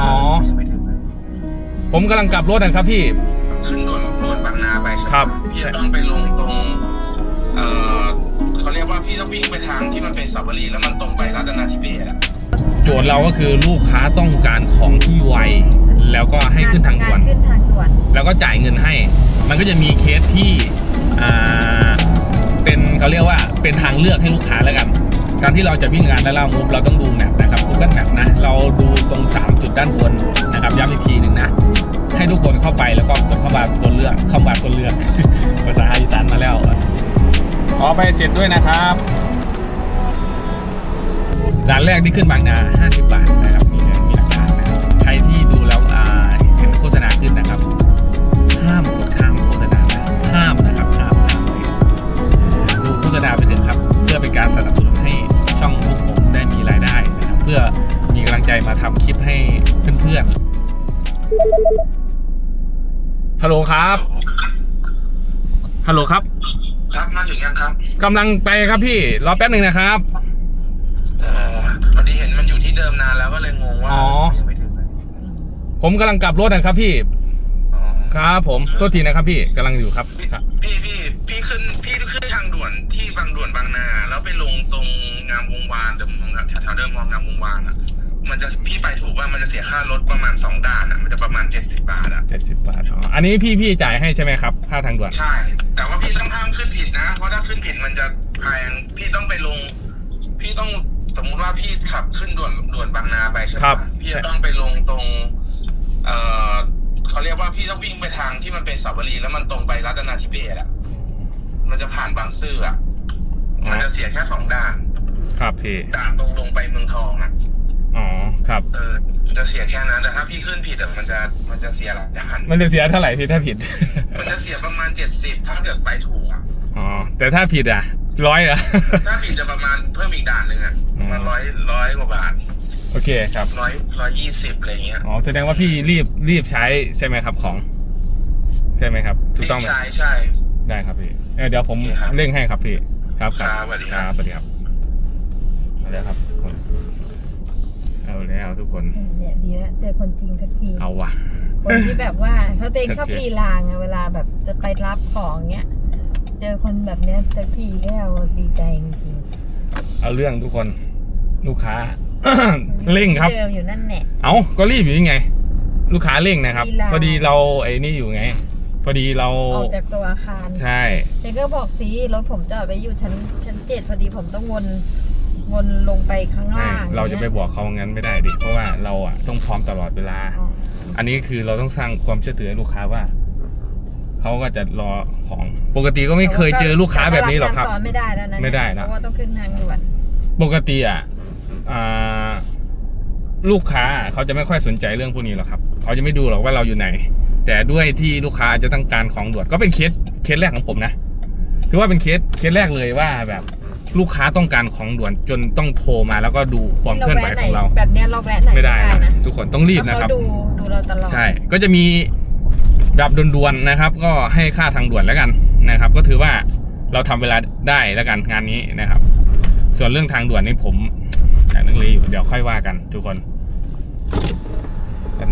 ว่าอ๋อ ยังไม่ถึงเลยผมกำลังกลับรถนะครับพี่ ขึ้นด่วนด่วนบางนาไปใช่ไหมครับ พี่จะต้องไปลงตรงเอ่อเขาเรียกว่าพี่ต้องวิ่งไปทางที่มันเป็นสับวรีแล้วมันตรงไปรัตนาธิเบศอะโจทย์เราก็คือลูกค้าต้องการของที่ไว แล้วก็ให้ขึ้นทางด่วน ขึ้นทางด่วนแล้วก็จ่ายเงินให้ มันก็จะมีเคสที่อ่าเป็นเขาเรียกว่าเป็นทางเลือกให้ลูกค้าแล้วกัน การที่เราจะวิ่งงานด้านล่างมูฟเราต้องดูแมปนะ ครับ Google Map นะ เราดูตรง 3 จุดด้านบนนะครับย้ำอีกทีหนึ่งนะ ให้ทุกคนเข้าไปแล้วก็กดเข้ามาตัวเลือกเข้ามาตัวเลือก ภาษาอีสานมาแล้วขอไปเสร็จด้วยนะครับด่านแรกที่ขึ้นบางนา 50 บาทนะครับ มีเลยมีหลักฐานนะครับใครที่ดูแล้วเห็นโฆษณาขึ้นนะครับ ห้ามกดข้ามโฆษณานะห้ามนะครับห้ามห้ามเลยดูโฆษณาไปเถอะครับ เพื่อเป็นการสนับสนุนให้ช่องพวกผมได้มีรายได้ พื่อมีกำลังใจมาทำคลิปให้เพื่อนๆฮัลโหลครับ ฮัลโหลครับครับมาถึงยังครับกำลังไปครับพี่ รอแป๊บหนึ่งนะครับ เอ่อพอดีเห็นมันอยู่ที่เดิมนานแล้วก็เลยงงว่าอ๋อ ยังไม่ถึงเลยผมกำลังกลับรถนะครับพี่ อ๋อครับ ผม โทษทีนะครับพี่กำลังอยู่ครับครับ พี่พี่พี่ขึ้นพี่ขึ้นทางด่ วนที่บางด่วนบางนา แล้วไปลงตรงงามวงวานเดิมแถวๆเดิมมองงามวงวานอะ มันจะพี่ไปถูกว่ามันจะเสียค่ารถประมาณสองด่านอะมันจะประมาณเจ็ดสิบบาทอะเจ็ดสิบบาทอ๋ออันนี้พี่พี่จ่ายให้ใช่ไหมครับ ค่าทางด่วนใช่ แต่ว่าพี่ต้องห้ามขึ้นผิดนะ เพราะถ้าขึ้นผิดมันจะแพงพี่ต้องไปลง พี่ต้องสมมุติว่าพี่ขับขึ้นด่วนด่วนบางนาไปใช่ไหมครับพี่จะต้องไปลงตรง เอ่อเขาเรียกว่าพี่ต้องวิ่งไปทางที่มันเป็นสับวรีแล้วมันตรงไปรัตนาธิเบศอะ มันจะผ่านบางซื่ออะ มันจะเสียแค่สองด่าน ครับพี่ด่านตรงลงไปเมืองทองอะ อ๋อ ครับ เออมันจะเสียแค่นั้นแต่ถ้าพี่ขึ้นผิดอะมันจะมันจะเสียหลายด่าน มันจะเสียเท่าไหร่พี่ถ้าผิด มันจะเสียประมาณเจ็ดสิบถ้าเกิดไปถูกอะ อ๋อ แต่ถ้าผิดอะร้อยเหรอถ้าผิดจะประมาณเพิ่มอีกด่านหนึ่งอะประมาณร้อยร้อยกว่าบาท โอเคครับร้อยร้อยยี่สิบอะไรเงี้ย อ๋อ แสดงว่าพี่รีบรีบใช้ใช่ไหมครับของ ใช่ไหมครับ ถูกต้องไหมใช่ใช่ ได้ครับพี่เอ้ยเดี๋ยวผมโอเคครับ เร่งให้ครับพี่ ครับครับสวัสดีครับสวัสดีครับเอาแล้วครับทุกคน เอาแล้วทุกคน เนี่ยดีแล้วเจอคนจริงสักที เอาว่ะ คนที่แบบว่าเขาตัวเองชอบชัดเจนลีลาไงเวลาแบบจะไปรับของเนี้ย เจอคนแบบเนี้ยสักทีก็เราดีใจจริงเอาเรื่องทุกคน ลูกค้า ๆเร่งครับเดิมอยู่นั่นแหละ เอาก็รีบอยู่ยังไง ลูกค้าเร่งนะครับ ลีลา พอดีเราไอ้นี่อยู่ไงพ อดีเราออกจากตัวอาคารใช่เจ๊ก็บอกสิรถผมจอดไว้อยู่ชั้นชั้นเจ็ดพอดีผมต้องวนวนลงไปข้างล่างเราจะไปบอกเขางั้นไม่ได้ดิเพราะว่าเราอะต้องพร้อมตลอดเวลาอ๋ออันนี้คือเราต้องสร้างความเชื่อถือให้ลูกค้าว่าเขาก็จะรอของปกติก็ไม่เคยเจอลูกค้าแบบนี้หรอกครับแต่ว่าสอนไม่ได้แล้วนะไม่ได้นะเพราะว่าต้องขึ้นทางด่วนปกติอะอ่าลูกค้าเขาจะไม่ค่อยสนใจเรื่องพวกนี้หรอกครับ เขาจะไม่ดูหรอกว่าเราอยู่ไหน แต่ด้วยที่ลูกค้าอาจจะต้องการของด่วนก็เป็นเคสเคสแรกของผมนะถือว่าเป็นเคสเคสแรกเลยว่าแบบลูกค้าต้องการของด่วนจนต้องโทรมาแล้วก็ดูความเคลื่อนไหวของเรา แบบเนี้ยเราแวะไหนไม่ได้ก็นะทุกคนต้องรีบเพานะครับเขาดูดูเราตลอดใช่ ก็จะมีดับด่วนๆนะครับ ก็ให้ค่าทางด่วนแล้วกันนะครับ ก็ถือว่าเราทำเวลาได้แล้วกันงานนี้นะครับ ส่วนเรื่องทางด่วนนี่ผมอยากนักเรียนอยู่เดี๋ยวค่อยว่ากัน ทุกคนกัน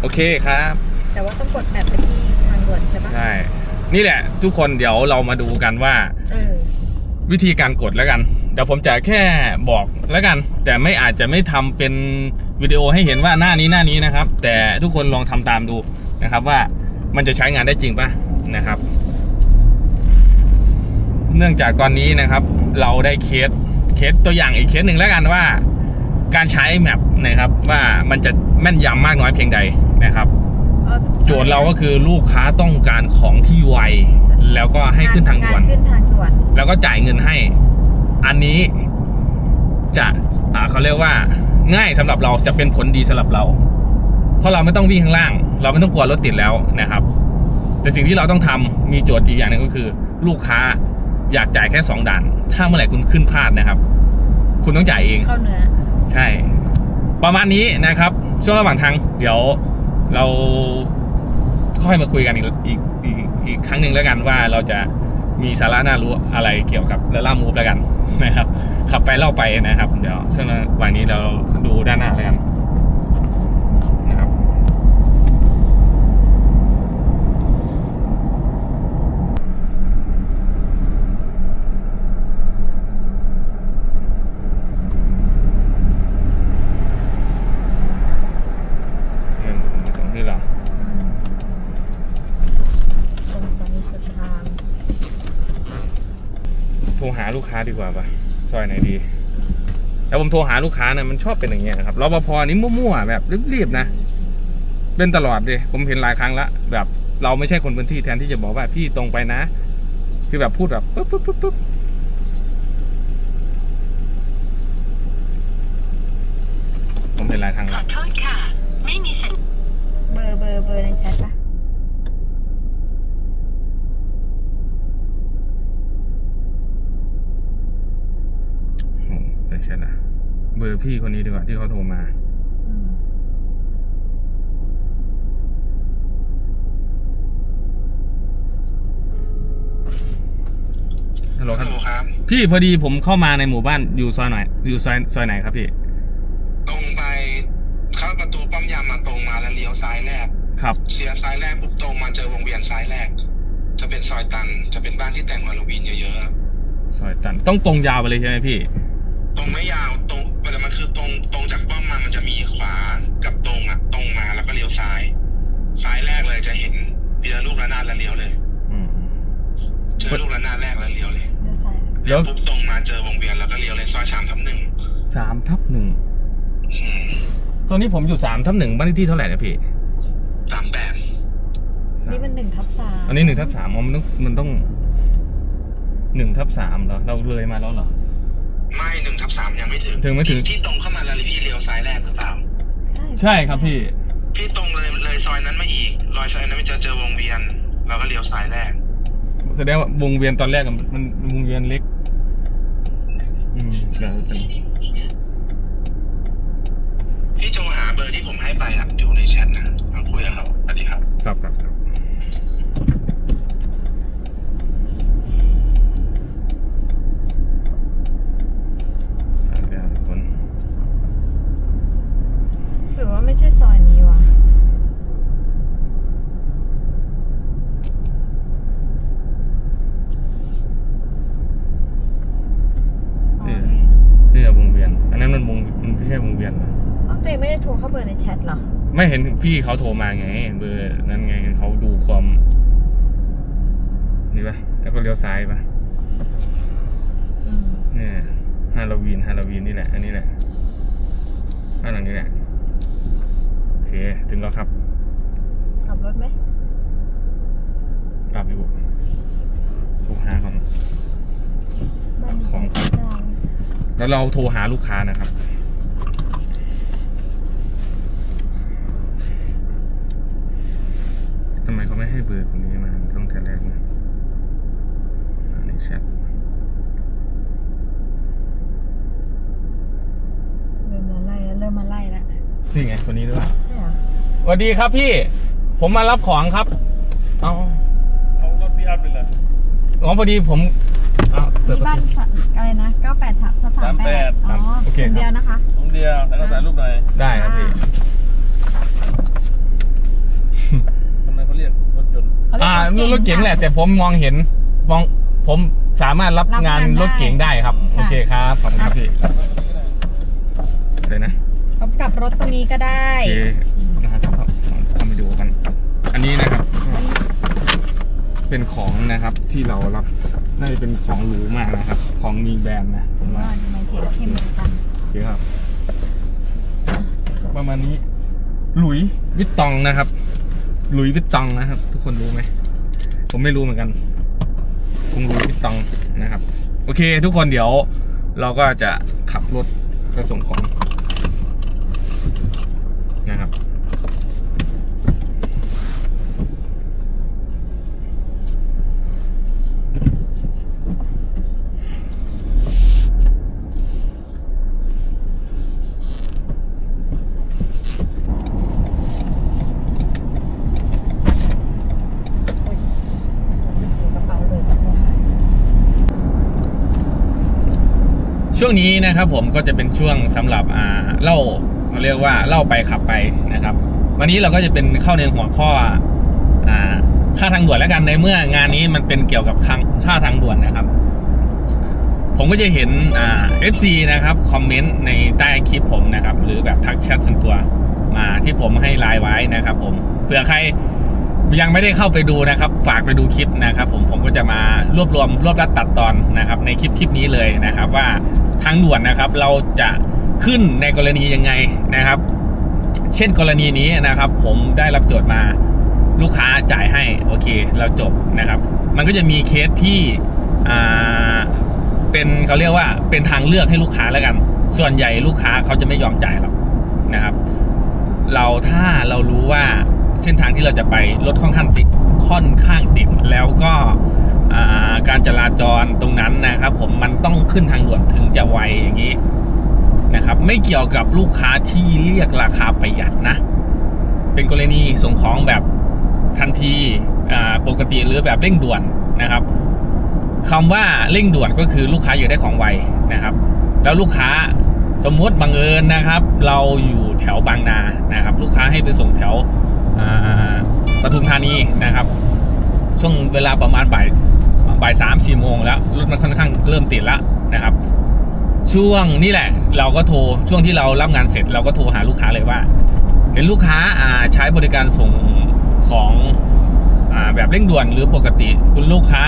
โอเคครับ แต่ว่าต้องกดแบบไปที่ทางด่วนใช่ปะใช่ นี่แหละ ทุกคนเดี๋ยวเรามาดูกันว่า เออ วิธีการกดแล้วกัน เดี๋ยวผมจะแค่บอกแล้วกัน แต่ไม่อาจจะไม่ทำเป็นวิดีโอให้เห็นว่าหน้านี้หน้านี้นะครับ แต่ทุกคนลองทำตามดูนะครับว่ามันจะใช้งานได้จริงป่ะนะครับ เนื่องจากตอนนี้นะครับ เราได้เคสเคสตัวอย่างอีกเคสหนึ่งแล้วกันว่า การใช้แมปนะครับว่ามันจะ แม่นยำมากน้อยเพียงใดนะครับ โจทย์เราก็คือลูกค้าต้องการของที่ไว แล้วก็ให้ขึ้นทางด่วน ขึ้นทางด่วน แล้วก็จ่ายเงินให้ อันนี้จะอ่าเขาเรียกว่า ง่ายสำหรับเราจะเป็นผลดีสำหรับเรา เพราะเราไม่ต้องวิ่งข้างล่าง เราไม่ต้องกลัวรถติดแล้วนะครับ แต่สิ่งที่เราต้องทำมีโจทย์อีกอย่างหนึ่งก็คือ ลูกค้าอยากจ่ายแค่สองด่าน ถ้าเมื่อไหร่คุณขึ้นพลาดนะครับ คุณต้องจ่ายเองเข้าเนื้อใช่ ประมาณนี้นะครับ ช่วงระหว่างทางเดี๋ยวเราค่อยมาคุยกันอีกอีกอีกอีกครั้งหนึ่งแล้วกันว่าเราจะมีสาระน่ารู้อะไรเกี่ยวกับเรือล่ามูฟแล้วกันนะครับ ขับไปเล่าไปนะครับ เดี๋ยวช่วงระหว่างนี้เราดูด้านหน้าแล้วกันนะครับ เงินตรงที่เรา ตรงตรงนี้สุดทาง โทรหา ลูกค้าดีกว่าปะซอยไหนดี แล้วผมโทรหาลูกค้าเนี่ยมันชอบเป็นอย่างเงี้ยนะครับรปภนี่มั่วๆแบบรีบๆนะเป็นตลอดเลยผมเห็นหลายครั้งละแบบเราไม่ใช่คนพื้นที่แทนที่จะบอกว่าพี่ตรงไปนะ คือแบบพูดแบบปุ๊บปุ๊บปุ๊บปุ๊บผมเห็นหลายครั้งขละ อโทษค่ะ ไม่มีสัญ เบอร์เบอร์เบอร์ในแชทปะ โอ้ไม่ใช่ละเบอร์พี่คนนี้ดีกว่าที่เขาโทรมาอืมฮัลโหลครับฮัลโหลครับ พี่พอดีผมเข้ามาในหมู่บ้านอยู่ซอยไหนอยู่ซอยซอยไหนครับพี่ ตรงไปเข้าประตูป้อมยามมาตรงมาแล้วเลี้ยวซ้ายแรกครับเชียร์ซ้ายแรกปุ๊บตรงมาเจอวงเวียนซ้ายแรก จะเป็นซอยตัน จะเป็นบ้านที่แต่งฮาโลวีนเยอะซอยตันต้องตรงยาวไปเลยใช่ไหมพี่ๆตรง ไม่ยาวตรงแต่มันคือตรงตรงจากป้อมมามันจะมีขวากับตรงอะ ตรงมาแล้วก็เลี้ยวซ้าย ซ้ายแรกเลยจะเห็นเบียร์ลูกระนาดแล้วเลี้ยวเลยอืมเจอลูกระนาดแรกแล้วเลี้ยวเลยเลี้ยวซ้ายเดี๋ยวปุ๊บตรงมาเจอวงเวียนแล้วก็เลี้ยวเลยซอยสามทับหนึ่งสามทับหนึ่งอืมตอนนี้ผมอยู่สามทับหนึ่งบ้านเลขที่เท่าไหร่นะพี่สามแปดสามนี่มันหนึ่งทับสามอันนี้หนึ่งทับสามอ๋อมันต้องมันต้องหนึ่งทับสามเหรอเราเลยมาแล้วเหรอไม่หนึ่งทับ สามยังไม่ถึงถึงไม่ถึงที่ตรงเข้ามาแล้วพี่เลี้ยวซ้ายแรกหรือเปล่า ใช่ครับพี่ พี่ตรงเลยเลยซอยนั้นมาอีกรอยซอยนั้นไม่เจอเจอวงเวียนเราก็เลี้ยวซ้ายแรก แสดงว่าวงเวียนตอนแรกอะมันมันวงเวียนเล็ก อืมเดี๋ยวเป็นพี่โจหาเบอร์ที่ผมให้ไปครับอยู่ในแชทนะมาคุยกับเขาสวัสดีครับ ครับครับครับอะเดี๋ยวทุกคน หรือว่าไม่ใช่ซอยนี้วะอ๋อนี่ นี่อะวงเวียน อันนั้นมันวงมันไม่ใช่วงเวียนเหรอ อ้าวเต้ไม่ได้โทรเข้าเบอร์ในแชทเหรอ ไม่เห็น พี่เขาโทรมาไง เบอร์นั้นไงเขาดูความนี่ปะแล้วก็เลี้ยวซ้ายปะอืมเนี่ยฮาโลวีนฮาโลวีนนี่แหละ อันนี้แหละบ้านหลังนี้แหละโอเคถึงแล้วครับขับรถไหมกลับอยู่โทรหาก่อนบ้านของ แล้วเราโทรหาลูกค้านะครับ ทำ ไมเขาไม่ให้เบอร์คนนี้มาต้องแต่แรกนะอ่าในแชทเริ่มมาไล่แล้วเริ่มมาไล่แล้วนี่ไงคนนี้ด้วยใช่เหรอสวัสดีครับพี่ ผมมารับของครับ เอาเอารถพี่อัพไปเลยอ๋อพอดีผมเอาเปิดที่ประบ้านตู สะอะไรนะเก้าแปดสามสามแปดคอ๋รัอบโอเคคนเดียวนะคะองเดียวแล้วก็ถ่ายรูปหน่อยได้ครับพี่ทำไมเขาเรียกรถยนต์ เขาเรียกอ่ารถเก๋งแหละ แต่ผมมองเห็นมองผมสามารถรับรับงานงานได้รถเก๋งได้ครับ ค่ะ โอเคครับขอบคุณครับพี่เลยนะพบกับรถตรงนี้ก็ได้ โอเคนะครับเข้าเข้าไปดูกัน อันนี้นะครับ เป็นของนะครับที่เรารับน่าจะเป็นของหรูมากนะครับ ของมีแบรนด์นะผมว่า ว่าทำไมเสียงเข้มเหมือนกันโอเคครับ ประมาณนี้ หลุยส์วิตตองนะครับห ลุยส์วิตตองนะครับ ทุกคนรู้ไหม ผมไม่รู้เหมือนกันคงหลุยวิตตองนะครับ โอเค ทุกคนเดี๋ยวเราก็จะขับรถไปส่งของ ช่วงนี้นะครับผมก็จะเป็นช่วงสำหรับอ่าเล่าเราเรียกว่าเล่าไปขับไปนะครับ วันนี้เราก็จะเป็นเข้าในหัวข้ออ่าค่าทางด่วนแล้วกันในเมื่องานนี้มันเป็นเกี่ยวกับค่าค่าทางด่วนนะครับ ผมก็จะเห็นอ่า FC นะครับคอมเมนต์ในใต้คลิปผมนะครับ หรือแบบทักแชทส่วนตัวมาที่ผมให้ไลน์ไว้นะครับ ผมเผื่อใครยังไม่ได้เข้าไปดูนะครับ ฝากไปดูคลิปนะครับ ผมผมก็จะมารวบรวมรวบรัดตัดตอนนะครับ ในคลิปคลิปนี้เลยนะครับ ว่า ทางด่วนนะครับ เราจะขึ้นในกรณียังไงนะครับ เช่นกรณีนี้นะครับ ผมได้รับโจทย์มาลูกค้าจ่ายให้โอเค เราจบนะครับ มันก็จะมีเคสที่เป็นเขาเรียกว่าเป็นทางเลือกให้ลูกค้าแล้วกัน ส่วนใหญ่ลูกค้าเขาจะไม่ยอมจ่ายหรอกนะครับ เราถ้าเรารู้ว่าเส้นทางที่เราจะไปรถค่อนข้างติดค่อนข้างติดแล้วก็ การจราจรตรงนั้นนะครับ ผมมันต้องขึ้นทางด่วนถึงจะไวอย่างนี้นะครับ ไม่เกี่ยวกับลูกค้าที่เรียกราคาประหยัดนะ เป็นกรณีส่งของแบบทันทีปกติหรือแบบเร่งด่วนนะครับคำว่าเร่งด่วนก็คือลูกค้าอยากได้ของไวนะครับ แล้วลูกค้าสมมติบังเอิญนะครับ เราอยู่แถวบางนานะครับ ลูกค้าให้ไปส่งแถวปทุมธานีนะครับ ช่วงเวลาประมาณบ่าย บ่ายสามสี่โมงแล้วรถมันค่อนข้างเริ่มติดแล้วนะครับ ช่วงนี่แหละ เราก็โทรช่วงที่เรารับงานเสร็จ เราก็โทรหาลูกค้าเลยว่า เห็นลูกค้าอ่าใช้บริการส่งของอ่าแบบเร่งด่วนหรือปกติ คุณลูกค้า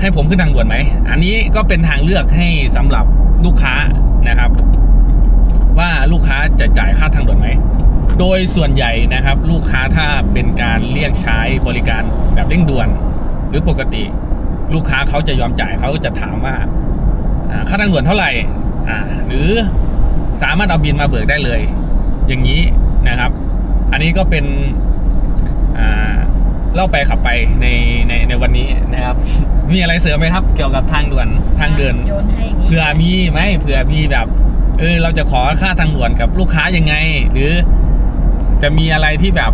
ให้ผมขึ้นทางด่วนไหม อันนี้ก็เป็นทางเลือกให้สำหรับลูกค้านะครับ ว่าลูกค้าจะจ่ายค่าทางด่วนไหม โดยส่วนใหญ่นะครับ ลูกค้าถ้าเป็นการเรียกใช้บริการแบบเร่งด่วน หรือปกติ ลูกค้าเขาจะยอมจ่ายเขาจะถามว่าอ่าค่าทางด่วนเท่าไหร่อ่าหรือสามารถเอาบินมาเบิกได้เลย อย่างนี้นะครับ อันนี้ก็เป็นอ่าเล่าไปขับไปในในในวันนี้นะครับ มีอะไรเสริมไหมครับ เกี่ยวกับทางด่วนทางเดินโยนให้อย่างนี้เผื่อมีไหมเผื่อมีแบบเออเราจะขอค่าทางด่วนกับลูกค้ายังไง หรือจะมีอะไรที่แบบ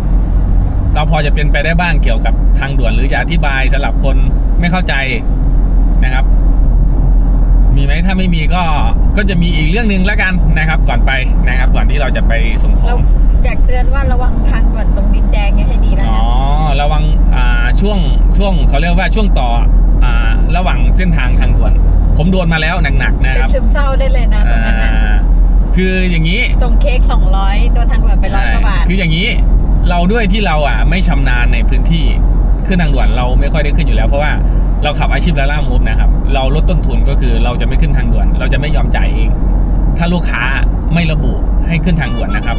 เราพอจะเป็นไปได้บ้างเกี่ยวกับทางด่วนหรือจะอธิบายสำหรับคนไม่เข้าใจนะครับ มีไหมถ้าไม่มีก็ก็จะมีอีกเรื่องหนึ่งแล้วกันนะครับ ก่อนไปนะครับ ก่อนที่เราจะไปส่งขอเรางอยากเตือนว่าระวังทางด่วนตรงดินแดงเนี่ยให้ดีนะอ๋อระวังอ่าช่วงช่วงเขาเรียกว่าช่วงต่ออ่าระหว่างเส้นทางทางด่วน ผมโดนมาแล้วหนักๆนะเป็คนรับซึมเศร้าได้เลยนะตรงนั้นนะอ่าคืออย่างนี้ ส่งเค้กสองร้อยโดนทางด่วนไปร้อยกว่าบาท คืออย่างนี้ เราด้วยที่เราอะไม่ชำนาญในพื้นที่ขึ้นทางด่วนเราไม่ค่อยได้ขึ้นอยู่แล้วเพราะว่าเราขับอาชีพและล่ามูฟนะครับ เราลดต้นทุนก็คือเราจะไม่ขึ้นทางด่วน เราจะไม่ยอมจ่ายเอง ถ้าลูกค้าไม่ระบุให้ขึ้นทางด่วนนะครับ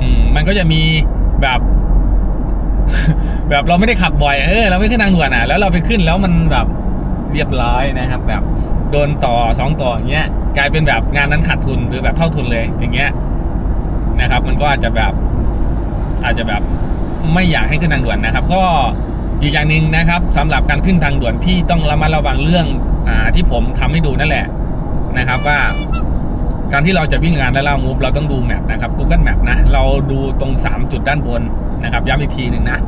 อืมมันก็จะมีแบบ แบบเราไม่ได้ขับบ่อยเออเราไม่ขึ้นทางด่วนอะแล้วเราไปขึ้นแล้วมันแบบเรียบร้อยนะครับ แบบโดนต่อสองต่ออย่างเงี้ย กลายเป็นแบบงานนั้นขาดทุนหรือแบบเท่าทุนเลยอย่างเงี้ยนะครับ มันก็อาจจะแบบ อาจจะแบบไม่อยากให้ขึ้นทางด่วนนะครับ ก็อีกอย่างหนึ่งนะครับสำหรับการขึ้นทางด่วนที่ต้องระมัดระวังเรื่องอ่าที่ผมทำให้ดูนั่นแหละนะครับว่าการที่เราจะวิ่งงานและล่ามูฟเราต้องดูแมปนะครับ Google Map นะ เราดูตรง 3 จุดด้านบนนะครับ ย้ำอีกทีหนึ่งนะ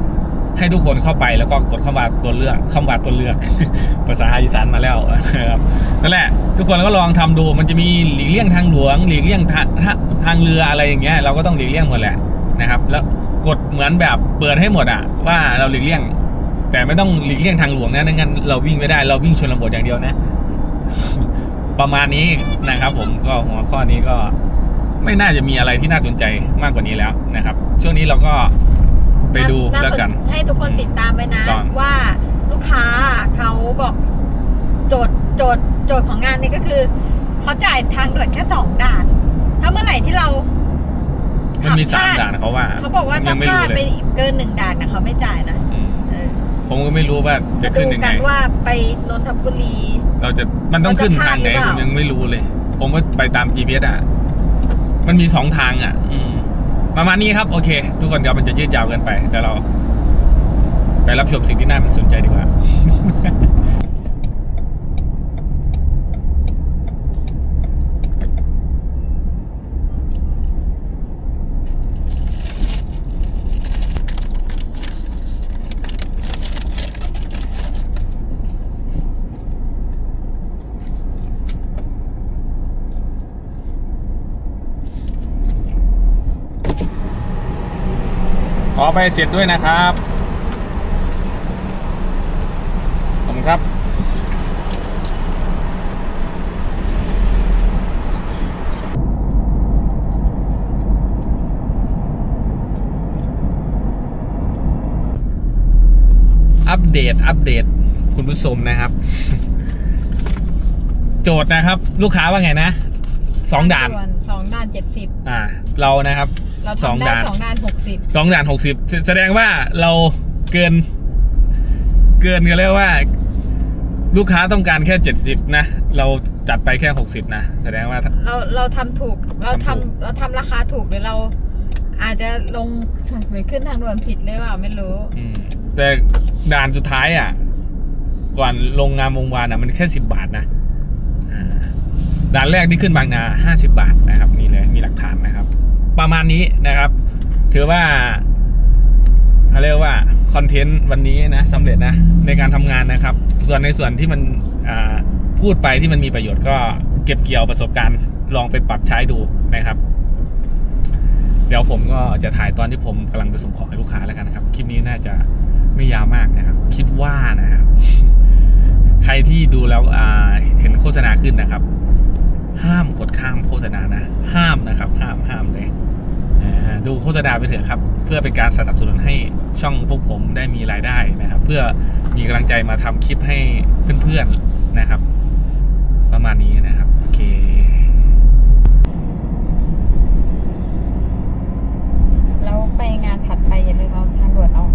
ให้ทุกคนเข้าไปแล้วก็กดเข้ามาตัวเลือกเข้ามาตัวเลือก ภาษาอีสานมาแล้วนะครับนั่นแหละ ทุกคนก็ลองทำดูมันจะมีหลีกเลี่ยงทางหลวง หลีกเลี่ยงทางทางเรืออะไรอย่างเงี้ยเราก็ต้องหลีกเลี่ยงหมดแหละนะครับ แล้ว กดเหมือนแบบเปิดให้หมดอะว่าเราหลีกเลี่ยง แต่ไม่ต้องหลีกเลี่ยงทางหลวงนะไม่งั้นเราวิ่งไม่ได้เราวิ่งชนบทอย่างเดียวนะ ประมาณนี้นะครับ ผมก็หัวข้อนี้ก็ไม่น่าจะมีอะไรที่น่าสนใจมากกว่านี้แล้วนะครับ ช่วงนี้เราก็ไปดูาแล้วกันสให้ทุกคนติดตามไว้นะต้องว่าลูกค้าเขาบอกโจทย์โจทย์โจทย์ของงานนี้ก็คือเขาจ่ายทางด่วนแค่สองด่าน ถ้าเมื่อไหร่ที่เรา มันมีขัสามบพลาดด่านเขาว่าเขาบอกว่ายัถ้างไม่พลารู้ดเลไปยเกินหนึ่งด่านนะเขาไม่จ่ายนะอืมเออผมก็ไม่รู้ว่าจะมาขึ้ดูนยังกัไงนว่าไปนนทบุรี เราจะมันต้องขึ้นทางไหนมันจะพลาดหรือเปผล่ามยังไม่รู้เลย ผมก็ไปตาม GPS อะ มันมีสองทางอะอืมประมาณนี้ครับโอเค ทุกคนเดี๋ยวมันจะยืดยาวเกินไปเดี๋ยวเรา ไปรับชมสิ่งที่น่าสนใจดีกว่า ขอไปเสร็จด้วยนะครับขอบคุณครับอัปเดต อัปเดต คุณผู้ชมนะครับ โจทย์นะครับ ลูกค้าว่าไงนะสองด่านส่วนสองด่านเจ็ดสิบอ่า เรานะครับ เราสองทำได้ด่าน สองด่านหกสิบสองด่านหกสิบแสดงว่าเราเกิน เกินกันเรียกว่า ลูกค้าต้องการแค่เจ็ดสิบนะ เราจัดไปแค่หกสิบนะ แสดงว่า เราเราทำถูกเราทำทำถูก เราทำราคาถูกหรือเรา อาจจะลงหรือขึ้นทางด่วนผิดหรือเปล่าไม่รู้ อืมแต่ด่านสุดท้ายอะ ก่อนลงงามวงวานอะ มันแค่สิบบาทนะอ่าด่านแรกที่ขึ้นบางนาห้าสิบาทนะครับ นี่เลยมีหลักฐานนะครับ ประมาณนี้นะครับ ถือว่าเขาเรียกว่าคอนเทนต์วันนี้นะสำเร็จนะในการทำงานนะครับ ส่วนในส่วนที่มันพูดไปที่มันมีประโยชน์ก็เก็บเกี่ยวประสบการณ์ลองไปปรับใช้ดูนะครับ เดี๋ยวผมก็จะถ่ายตอนที่ผมกำลังไปส่งของให้ลูกค้าแล้วกันนะครับ คลิปนี้น่าจะไม่ยาวมากนะครับ คิดว่านะครับ ใครที่ดูแล้วเห็นโฆษณาขึ้นนะครับ ห้ามกดข้ามโฆษณานะ ห้ามนะครับ ห้ามห้ามเลย ดูโฆษณาไปเถอะครับ เพื่อเป็นการสนับสนุนให้ช่องพวกผมได้มีรายได้นะครับ เพื่อมีกำลังใจมาทำคลิปให้เพื่อนๆนะครับ ประมาณนี้นะครับโอเคเราไปงานถัดไปอย่าลืมเอาทางด่วนออก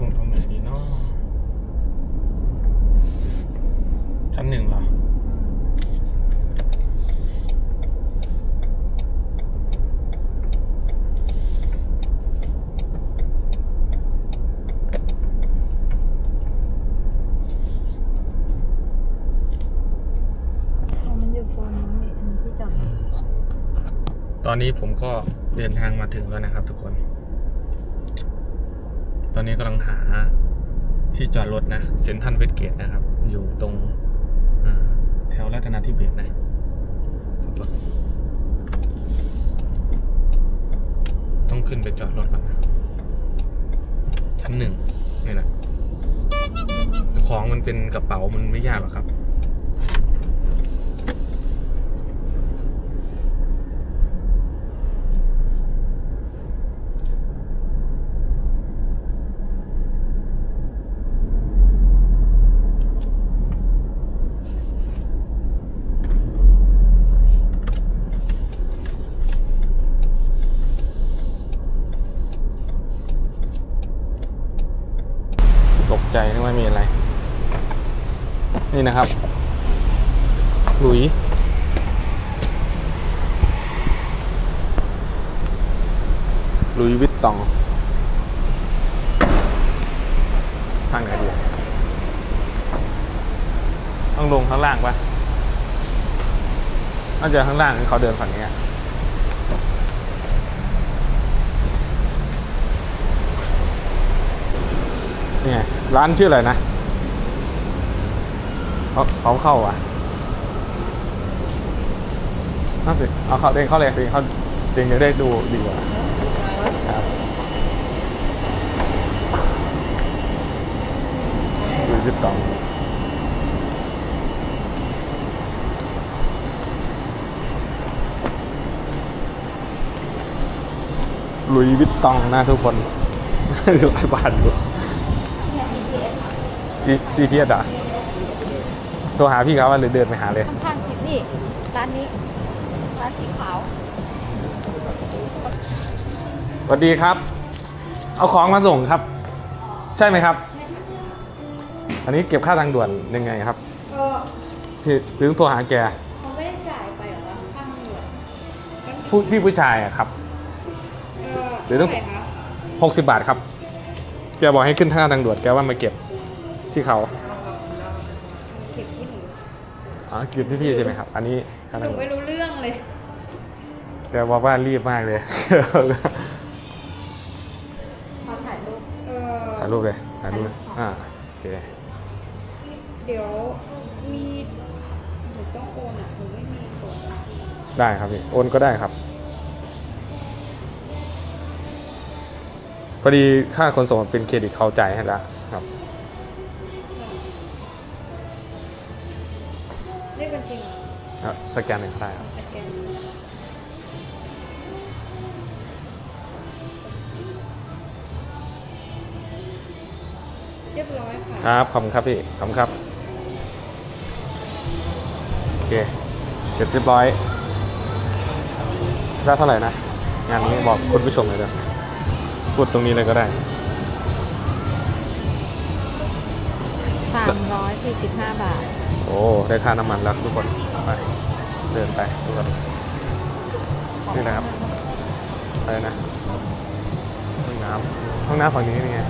ส่งตรงไหนดีเนาะชั้นหนึ่งเหรอ อ๋อมันอยู่โซนนี้นี่อันนี้ที่จอดรถ ตอ นี้ผมก็เดินทางมาถึงแล้วนะครับ ทุกคน ตอนนี้กำลังหาที่จอดรถนะเซ็นทรัลเวสเกตนะครับ อยู่ตรงแถวรัตนาธิเบศนะทุกคนต้องขึ้นไปจอดรถก่อนนะ ชั้นหนึ่งนี่แหละของมันเป็นกระเป๋ามันไม่ยากหรอกครับ ตกใจนึกว่ามีอะไร นี่นะครับ ห ลุย ลุยวิตตองทางไหนดีต้องลงข้างล่างปะน่าจะข้างล่างเขาเดินฝั่งนี้นี่ไงร้านชื่ออะไรนะเขาเขาเข้าอะ น่าสิเอาเขาเองเข้าเลยเองเขาเองจะได้ดูดีกว่าครับดูจิตตองลุยวิตตองนะทุกคนอยู่หลายบาทอยู่ซีพีเอสอะ ตัวหาพี่เขาว่าหรือเดินไปหาเลย ข้างๆสินี่ร้านนี้ ร้านสีขาว สวัสดีครับ เอาของมาส่งครับ ใช่ไหมครับ อันนี้เก็บค่าทางด่วนยังไงครับเออพี่หรือต้องโทรหาแกเขาไม่ได้จ่ายไปเหรอวะข้างด่วนผู้ที่ผู้ชายอะครับ เออเดี๋ยวต้อง ท่าไหร่คะหกสิบาทครับ แกบอกให้ขึ้นค่าทางด่วนแกว่ามาเก็บที่เขาเก็บที่หนู อ๋อเก็บที่พี่ใช่ไหมครับ อันนี้ค่าหทางนูด่วนไม่รู้เรื่องเลยแกบอกว่ารีบมากเลยขอถ่ายรูปเออถ่ายรูปเลยถ่ายรูปเลยอ่าโอเคเดี๋ยวมีหนูต้องโอนอะหนูไม่มีโอนได้ครับพี่โอนก็ได้ครับพอดีค่าขนส่งมันเป็นเครดิตเขาจ่ายให้แล้วครับ เลขบัญชีอะสแกนหนึ่งก็ได้ครับสแกนเรียบร้อยค่ะครับขอบคุณครับพี่ขอบคุณครับโอเคเสร็จเรียบร้อยได้เท่าไหร่นะงานนี้บอกคุณผู้ชมเลยเด้อพูดตรงนี้เลยก็ได้ สามร้อยสี่สิบห้าบาท โอ้ ได้ค่าน้ำมันแล้วทุกคน ไป เดินไปทุกคน นี่นะครับอะไรนะ ห้องน้ำห้องน้ำฝั่งนี้นี่ไง